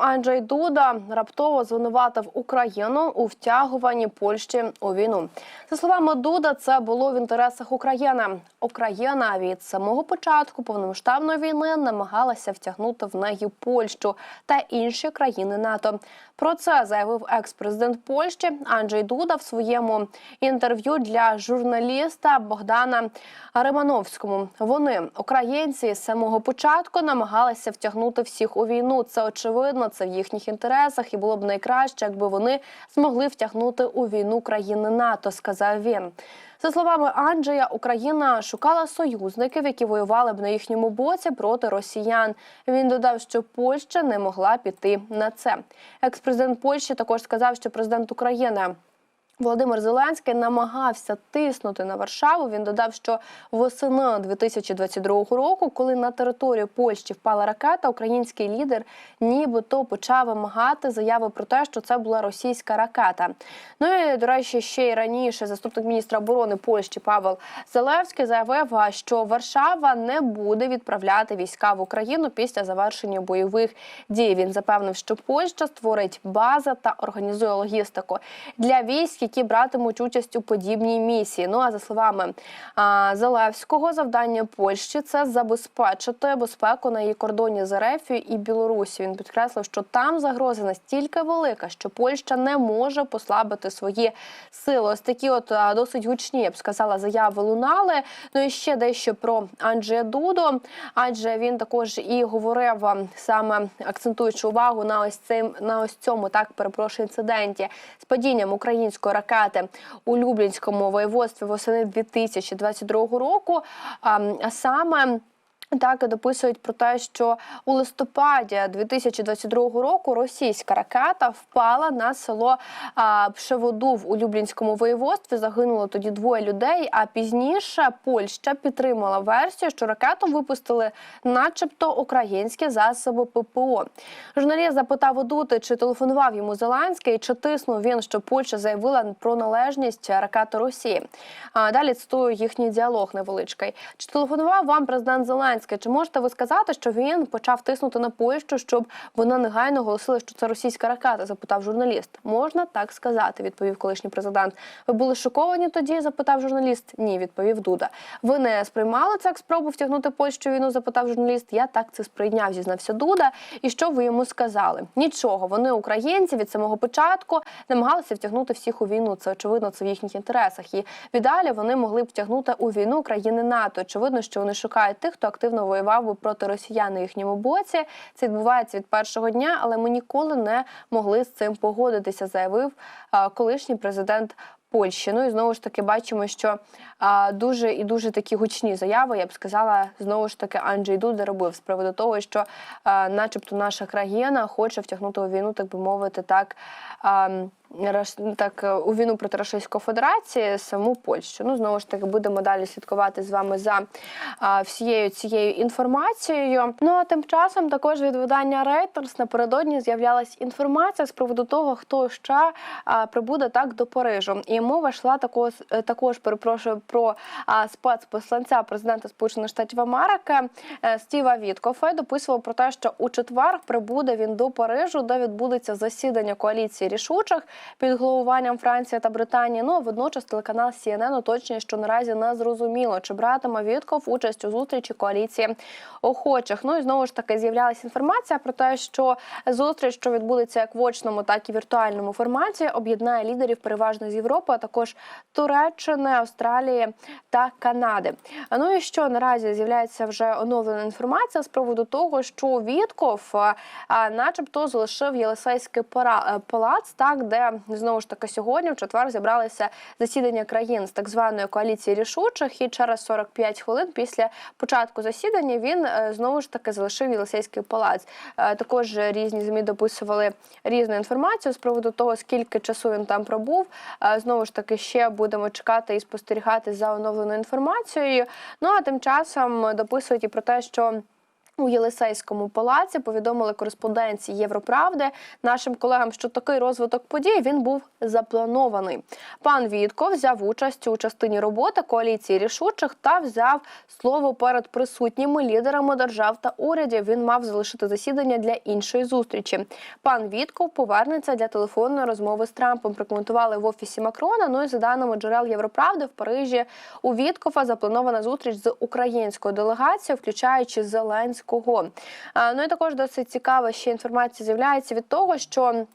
Анджей Дуда раптово звинуватив Україну у втягуванні Польщі у війну. За словами Дуда, це було в інтересах України. Україна від самого початку повномасштабної війни намагалася втягнути в неї Польщу та інші країни НАТО. Про це заявив екс-президент Польщі Анджей Дуда в своєму інтерв'ю для журналіста Богдана Римановському. Вони, українці, з самого початку намагалися втягнути всіх у війну. Це очевидно, це в їхніх інтересах, і було б найкраще, якби вони змогли втягнути у війну країни НАТО, сказав він. За словами Анджея, Україна шукала союзників, які воювали б на їхньому боці проти росіян. Він додав, що Польща не могла піти на це. Екс-президент Польщі також сказав, що президент України. Володимир Зеленський намагався тиснути на Варшаву. Він додав, що восени 2022 року, коли на територію Польщі впала ракета, український лідер нібито почав вимагати заяви про те, що це була російська ракета. Ну і до речі, ще й раніше заступник міністра оборони Польщі Павел Залевський заявив, що Варшава не буде відправляти війська в Україну після завершення бойових дій. Він запевнив, що Польща створить бази та організує логістику для військ які братимуть участь у подібній місії. Ну а за словами а, Залевського, завдання Польщі це забезпечити безпеку на її кордоні з Ерефією і Білорусі. Він підкреслив, що там загроза настільки велика, що Польща не може послабити свої сили. Ось такі, от досить гучні, я б сказала, заяви лунали. Ну і ще дещо про Анджея Дудо, адже він також і говорив саме акцентуючи увагу на ось цим на ось цьому так перепрошую інциденті з падінням української ракети у Люблінському воєводстві восени 2022 року. А, саме так дописують про те, що у листопаді 2022 року російська ракета впала на село Пшеводув у Люблінському воєводстві. Загинуло тоді двоє людей. А пізніше Польща підтримала версію, що ракету випустили, начебто, українські засоби ППО. Журналіст запитав у Дути, чи телефонував йому Зеленський, чи тиснув він, що Польща заявила про належність ракети Росії. А далі цитую їхній діалог невеличкий. Чи телефонував вам президент Зеленський? Чи можете ви сказати, що він почав тиснути на Польщу, щоб вона негайно оголосила, що це російська ракета? Запитав журналіст. Можна так сказати, відповів колишній президент. Ви були шоковані тоді? Запитав журналіст. Ні, відповів Дуда. Ви не сприймали це як спробу втягнути Польщу війну? Запитав журналіст. Я так це сприйняв, зізнався Дуда. І що ви йому сказали? Нічого. Вони українці від самого початку намагалися втягнути всіх у війну. Це очевидно, це в їхніх інтересах. І віддалі вони могли б втягнути у війну країни НАТО. Очевидно, що вони шукають тих, хто активно воював би проти росіян на їхньому боці. Це відбувається від першого дня, але ми ніколи не могли з цим погодитися, заявив колишній президент. Польщі, ну і знову ж таки бачимо, що а, дуже і дуже такі гучні заяви, я б сказала, знову ж таки Анджей Дуда робив з приводу того, що, а, начебто, наша країна хоче втягнути у війну, так би мовити, так. А, так у війну проти Російської Федерації саму Польщу. Ну знову ж таки будемо далі слідкувати з вами за а, всією цією інформацією. Ну а тим часом також від видання Reuters напередодні з'являлась інформація з приводу того, хто ще а, прибуде так до Парижу. І мова йшла також також перепрошую про спецпосланця президента Сполучених Штатів Америки е, Стіва Віткофе. Дописував про те, що у четвер прибуде він до Парижу, де відбудеться засідання коаліції рішучих під головуванням Франції та Британії. Ну а водночас телеканал CNN уточнює, що наразі не зрозуміло, чи братиме Вітков участь у зустрічі коаліції охочих. Ну і знову ж таки з'являлася інформація про те, що зустріч, що відбудеться як в очному, так і віртуальному форматі, об'єднає лідерів переважно з Європи, а також Туреччини, Австралії та Канади. Ну і що наразі з'являється вже оновлена інформація з приводу того, що Вітков, начебто, залишив Єлисейський палац, так де знову ж таки сьогодні, в четвер, зібралися засідання країн з так званої коаліції рішучих. І через 45 хвилин після початку засідання він знову ж таки залишив Єлисейський палац. Також різні змі дописували різну інформацію з приводу того, скільки часу він там пробув. Знову ж таки, ще будемо чекати і спостерігати за оновленою інформацією. Ну а тим часом дописують і про те, що. У Єлисейському палаці повідомили кореспонденці Європравди нашим колегам, що такий розвиток подій він був запланований. Пан Вітков взяв участь у частині роботи коаліції рішучих та взяв слово перед присутніми лідерами держав та урядів. Він мав залишити засідання для іншої зустрічі. Пан Вітков повернеться для телефонної розмови з Трампом. Прокоментували в офісі Макрона. Ну і за даними джерел Європравди в Парижі у Віткова запланована зустріч з українською делегацією, включаючи Зеленського. А, Ну і також досить цікава ще інформація з'являється від того, що.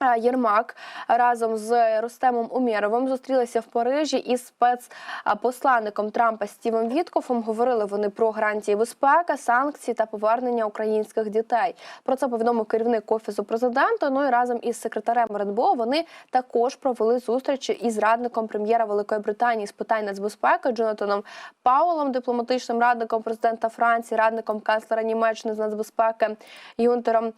А, Єрмак разом з Рустемом Умєровим зустрілися в Парижі із спецпосланником Трампа Стівом Віткофом. Говорили вони про гарантії безпеки, санкції та повернення українських дітей. Про це повідомив керівник офісу президента. Ну і разом із секретарем РНБО вони також провели зустрічі із радником прем'єра Великої Британії з питань нацбезпеки Джонатаном Паулом, дипломатичним радником президента Франції, радником канцлера Німеччини з нацбезпеки Юнтером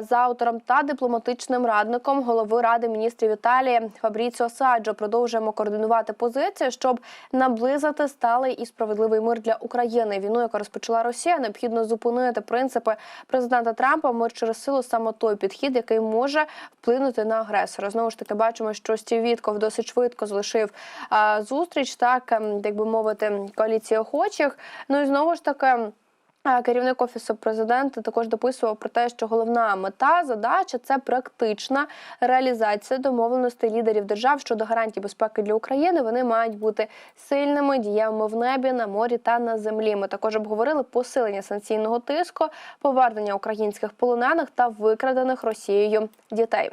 Заутером та дипломатичним радником голови ради міністрів Італії Фабріціо Саджо. Продовжуємо координувати позиції, щоб наблизити сталий і справедливий мир для України. Війну, яку розпочала Росія, необхідно зупинити принципи президента Трампа. Мир через силу саме той підхід, який може вплинути на агресора. Знову ж таки, бачимо, що Стів Вітков досить швидко залишив зустріч, так ем, як би мовити, коаліції охочих. Ну і знову ж таки. Керівник офісу президента також дописував про те, що головна мета задача це практична реалізація домовленостей лідерів держав щодо гарантій безпеки для України. Вони мають бути сильними дієвими в небі, на морі та на землі. Ми також обговорили посилення санкційного тиску, повернення українських полонених та викрадених Росією дітей.